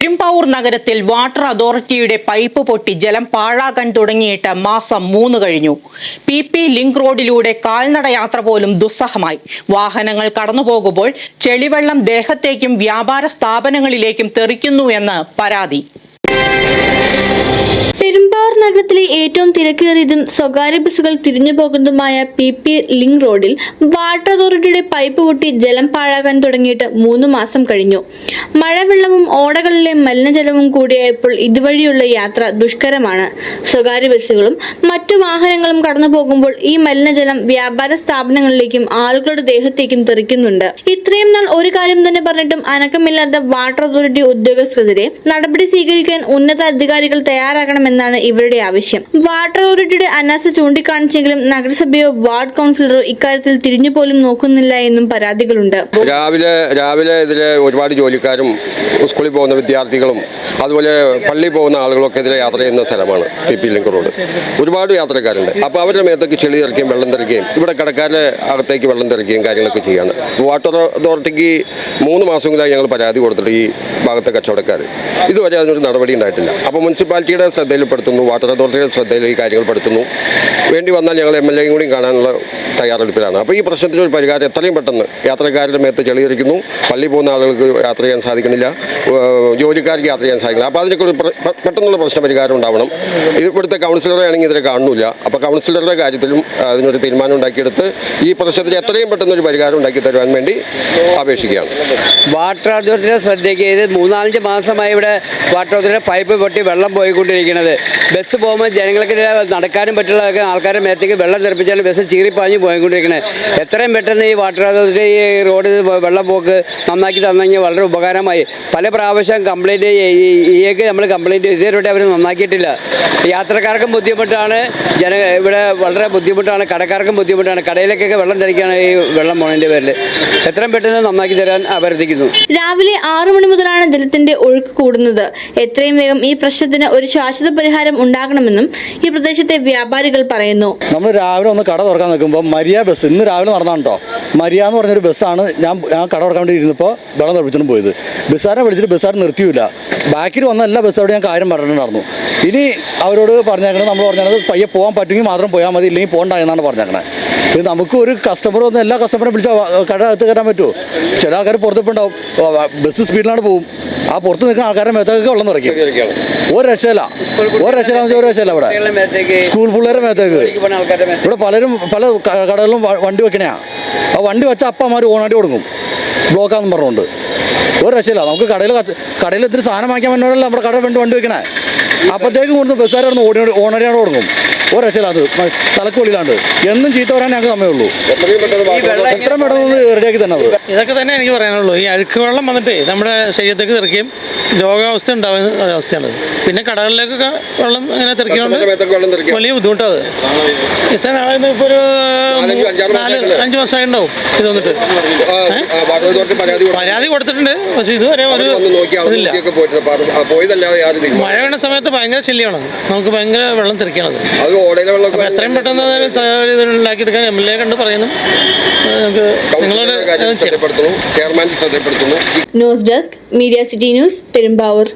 പെരുമ്പാവൂർ നഗരത്തിൽ വാട്ടർ അതോറിറ്റിയുടെ പൈപ്പ് പൊട്ടി ജലം പാഴാകാൻ തുടങ്ങിയിട്ട് മാസം മൂന്ന് കഴിഞ്ഞു. പി പി ലിങ്ക് റോഡിലൂടെ കാൽനട യാത്ര പോലും ദുസ്സഹമായി. വാഹനങ്ങൾ കടന്നുപോകുമ്പോൾ ചെളിവെള്ളം ദേഹത്തേക്കും വ്യാപാര സ്ഥാപനങ്ങളിലേക്കും തെറിക്കുന്നു എന്ന് പരാതി. പെരുമ്പാവൂർ നഗരത്തിലെ ഏറ്റവും തിരക്കേറിയതും സ്വകാര്യ ബസ്സുകൾ തിരിഞ്ഞു പോകുന്നതുമായ പി പി ലിങ്ക് റോഡിൽ വാട്ടർ അതോറിറ്റിയുടെ പൈപ്പ് പൊട്ടി ജലം പാഴാകാൻ തുടങ്ങിയിട്ട് മൂന്ന് മാസം കഴിഞ്ഞു. മഴവെള്ളവും ഓടകളിലെ മലിനജലവും കൂടിയായപ്പോൾ ഇതുവഴിയുള്ള യാത്ര ദുഷ്കരമാണ്. സ്വകാര്യ ബസ്സുകളും മറ്റു വാഹനങ്ങളും കടന്നു പോകുമ്പോൾ ഈ മലിനജലം വ്യാപാര സ്ഥാപനങ്ങളിലേക്കും ആളുകളുടെ ദേഹത്തേക്കും തെറിക്കുന്നുണ്ട്. ഇത്രയും നാൾ ഒരു കാര്യം തന്നെ പറഞ്ഞിട്ടും അനക്കമില്ലാത്ത വാട്ടർ അതോറിറ്റി ഉദ്യോഗസ്ഥരെതിരെ നടപടി സ്വീകരിക്കാൻ ഉന്നത അധികാരികൾ തയ്യാറാകണമെന്നാണ് ഇവരുടെ ആവശ്യം. വാട്ടർ അതോറിറ്റിയുടെ അനാസ ചൂണ്ടിക്കാണിച്ചെങ്കിലും നഗരസഭയോ വാർഡ് കൗൺസിലറോ ഇക്കാര്യത്തിൽ തിരിഞ്ഞു പോലും നോക്കുന്നില്ല എന്നും പരാതികളുണ്ട്. രാവിലെ രാവിലെ ഇതിലെ ഒരുപാട് ജോലിക്കാരും സ്കൂളിൽ പോകുന്ന വിദ്യാർത്ഥികളും അതുപോലെ പള്ളിയിൽ പോകുന്ന ആളുകളൊക്കെ ഇതിലെ യാത്ര ചെയ്യുന്ന സ്ഥലമാണ് പി പി ലിങ്ക് റോഡ്. ഒരുപാട് യാത്രക്കാരുണ്ട്. അപ്പോൾ അവരുടെ മേത്തേക്ക് ചെളി തെറിക്കുകയും വെള്ളം തെറിക്കുകയും ഇവിടെ കടക്കാരുടെ അകത്തേക്ക് വെള്ളം തെറിക്കുകയും കാര്യങ്ങളൊക്കെ ചെയ്യാണ് വാട്ടർ അതോറിറ്റിക്ക് മൂന്ന് മാസങ്ങളായി ഞങ്ങൾ പരാതി കൊടുത്തിട്ട് ഈ ഭാഗത്തെ കച്ചവടക്കാർ. ഇതുവരെ അതിനൊരു നടപടി ഉണ്ടായിട്ടില്ല. അപ്പോൾ മുനിസിപ്പാലിറ്റിയുടെ ശ്രദ്ധയിൽപ്പെടുത്തുന്നു വാട്ടർ അതോറിറ്റിയുടെ ശ്രദ്ധയിൽ ഈ കാര്യങ്ങൾ പെടുത്തുന്നു. വേണ്ടി വന്നാൽ ഞങ്ങൾ എം എൽ എയും കൂടി കാണാനുള്ള തയ്യാറെടുപ്പിലാണ്. അപ്പോൾ ഈ പ്രശ്നത്തിനൊരു പരിഹാരം എത്രയും പെട്ടെന്ന് യാത്രക്കാരുടെ മേത്ത് ചെളിയിരിക്കുന്നു പള്ളി പോകുന്ന ആളുകൾക്ക് യാത്ര ചെയ്യാൻ സാധിക്കുന്നില്ല ജോലിക്കാർക്ക് യാത്ര ചെയ്യാൻ സാധിക്കില്ല അപ്പോൾ അതിനൊക്കെ ഒരു പെട്ടെന്നുള്ള പ്രശ്ന പരിഹാരം ഉണ്ടാവണം. ഇവിടുത്തെ കൗൺസിലറെ ആണെങ്കിൽ ഇതിനെ കാണുന്നില്ല. അപ്പോൾ കൗൺസിലറുടെ കാര്യത്തിലും അതിനൊരു തീരുമാനം ഉണ്ടാക്കിയെടുത്ത് ഈ പ്രശ്നത്തിന് എത്രയും പെട്ടെന്നൊരു പരിഹാരം ഉണ്ടാക്കി തരുവാൻ വേണ്ടി അപേക്ഷിക്കുകയാണ്. വാട്ടർ അതോറിറ്റിയുടെ ശ്രദ്ധയ്ക്ക് ഇത് മൂന്നാലഞ്ച് മാസമായി ഇവിടെ വാട്ടർ അതോറിറ്റിയുടെ പൈപ്പ് പൊട്ടി വെള്ളം പോയിക്കൊണ്ടിരിക്കുന്നത്. ബസ് പോകുമ്പോൾ ജനങ്ങൾക്ക് നടക്കാനും പറ്റുള്ളതൊക്കെ ആൾക്കാരുടെ മേത്തേക്ക് വെള്ളം തെറിപ്പിച്ചാണ് ബസ് ചീറിപ്പാഞ്ഞ് പോയിക്കൊണ്ടിരിക്കുന്നത്. എത്രയും പെട്ടെന്ന് ഈ വാട്ടർ അതോറിറ്റി ഈ റോഡ് വെള്ളം പോക്ക് നന്നാക്കി തന്നെങ്കിൽ വളരെ ഉപകാരമായി പല പ്രാവശ്യം കംപ്ലൈന്റ് ഇയക്ക് നമ്മൾ കംപ്ലൈന്റ് ഇതുവരെ അവർ നന്നാക്കിയിട്ടില്ല. യാത്രക്കാർക്കും ബുദ്ധിമുട്ടാണ് ജന ഇവിടെ വളരെ ബുദ്ധിമുട്ടാണ് കടക്കാർക്കും ബുദ്ധിമുട്ടാണ്. കടയിലേക്കൊക്കെ വെള്ളം തെറിക്കുകയാണ് ഈ വെള്ളം പോണതിന്റെ പേരിൽ എത്രയും പെട്ടെന്ന് നന്നാക്കി തരാൻ അഭ്യർത്ഥിക്കുന്നു. രാവിലെ ആറു മണി മുതലാണ് ജലത്തിന്റെ ഒഴുക്ക് കൂടുന്നത്. എത്രയും വേഗം ഈ പ്രശ്നത്തിന് ഒരു ശാശ്വത പരിഹാരം ഉണ്ടാകണമെന്നും ഈ പ്രദേശത്തെ വ്യാപാരികൾ പറയുന്നു. നമ്മൾ രാവിലെ ഒന്ന് കട തുറക്കാൻ നിൽക്കുമ്പോൾ മരിയ ബസ് ഇന്ന് രാവിലെ നടന്നാണ് കേട്ടോ മരിയ എന്ന് പറഞ്ഞൊരു ബസ്സാണ് ഞാൻ ഞാൻ കട കൊടുക്കാൻ വേണ്ടി ഇരുന്നപ്പോൾ വെള്ളം തെളിപ്പിച്ചിട്ട് പോയത്. ബസ്സാരെ വിളിച്ചിട്ട് ബസ്സാർ നിർത്തിയില്ല. ബാക്കിൽ വന്ന എല്ലാ ബസ്സോട് ഞാൻ കാര്യം പറഞ്ഞിട്ടുണ്ടായിരുന്നു. ഇനി അവരോട് പറഞ്ഞേക്കണത് നമ്മൾ പറഞ്ഞത് പയ്യെ പോകാൻ പറ്റുമെങ്കിൽ മാത്രം പോയാൽ മതി ഇല്ലെങ്കിൽ പോകണ്ട എന്നാണ് പറഞ്ഞേക്കണേ. ഇത് നമുക്ക് ഒരു കസ്റ്റമർ വന്ന് എല്ലാ കസ്റ്റമറിനെ വിളിച്ചാൽ കട അകത്ത് കയറാൻ പറ്റുമോ? ചില ആൾക്കാർ പുറത്തിപ്പോൾ ഉണ്ടാവും ബസ് സ്പീഡിലാണ് പോകും ആ പുറത്ത് നിൽക്കുന്ന ആൾക്കാരുടെ മേത്തേക്ക് വെള്ളം നിറയ്ക്കും. ഒരു രക്ഷയില്ല. ഒരു രക്ഷയില്ല ഒരു രക്ഷയില്ല ഇവിടെ. സ്കൂൾ പിള്ളേരുടെ മേത്തേക്ക്. ഇവിടെ പലരും പല കടകളിലും വണ്ടി വെക്കണയാ. ആ വണ്ടി വെച്ച അപ്പന്മാർ ഓണാട്ടി കൊടുക്കും. ബ്ലോക്കാന്ന് പറഞ്ഞുകൊണ്ട്. ഒരു രക്ഷയില്ല. നമുക്ക് കടയിൽ കടയിൽ ഇത്തിരി സാധനം വാങ്ങിക്കാൻ പറ്റുന്നവരല്ല നമ്മുടെ കടയിൽ വേണ്ടി വണ്ടി വെക്കണേ. അപ്പോഴത്തേക്ക് കൊണ്ട് ബസ്സുകാരോട് ഓടി ഓണറിയാണ് കൊടുക്കും. ഒരു തലക്കുള്ളിലാണ്ട് എന്നും ചീത്ത പറയാൻ ഞങ്ങൾക്ക് സമയമുള്ളൂ. എത്രയും പെട്ടെന്ന് റെഡിയാക്കി തന്നെ ഇതൊക്കെ തന്നെ എനിക്ക് പറയാനുള്ളൂ. ഈ അഴുക്ക് വെള്ളം വന്നിട്ട് നമ്മുടെ ശരീരത്തേക്ക് തെറിക്കും. രോഗാവസ്ഥ ഉണ്ടാവുന്ന ഒരവസ്ഥയാണ് പിന്നെ കടകളിലേക്കൊക്കെ വെള്ളം ഇങ്ങനെ തെറിക്കുക വലിയ ബുദ്ധിമുട്ടാണ് ഇത്ര നാളെ ഇപ്പോൾ ഒരു അഞ്ച് മാസമായി ഉണ്ടാവും ഇത് വന്നിട്ട്. പരാതി കൊടുത്തിട്ടുണ്ട്. പക്ഷെ ഇതുവരെ ഒരു ഇതില്ല. മഴ വീണ സമയത്ത് ഭയങ്കര ചെല്ലിയാണ്. നമുക്ക് ഭയങ്കര വെള്ളം തെറിക്കണത് എത്രയും പെട്ടെന്ന് ഇത് ഉണ്ടാക്കിയെടുക്കാൻ എം എൽ എ കണ്ട് പറയുന്നു. നമുക്ക് നിങ്ങളോട് news desk media city news Perumbavoor.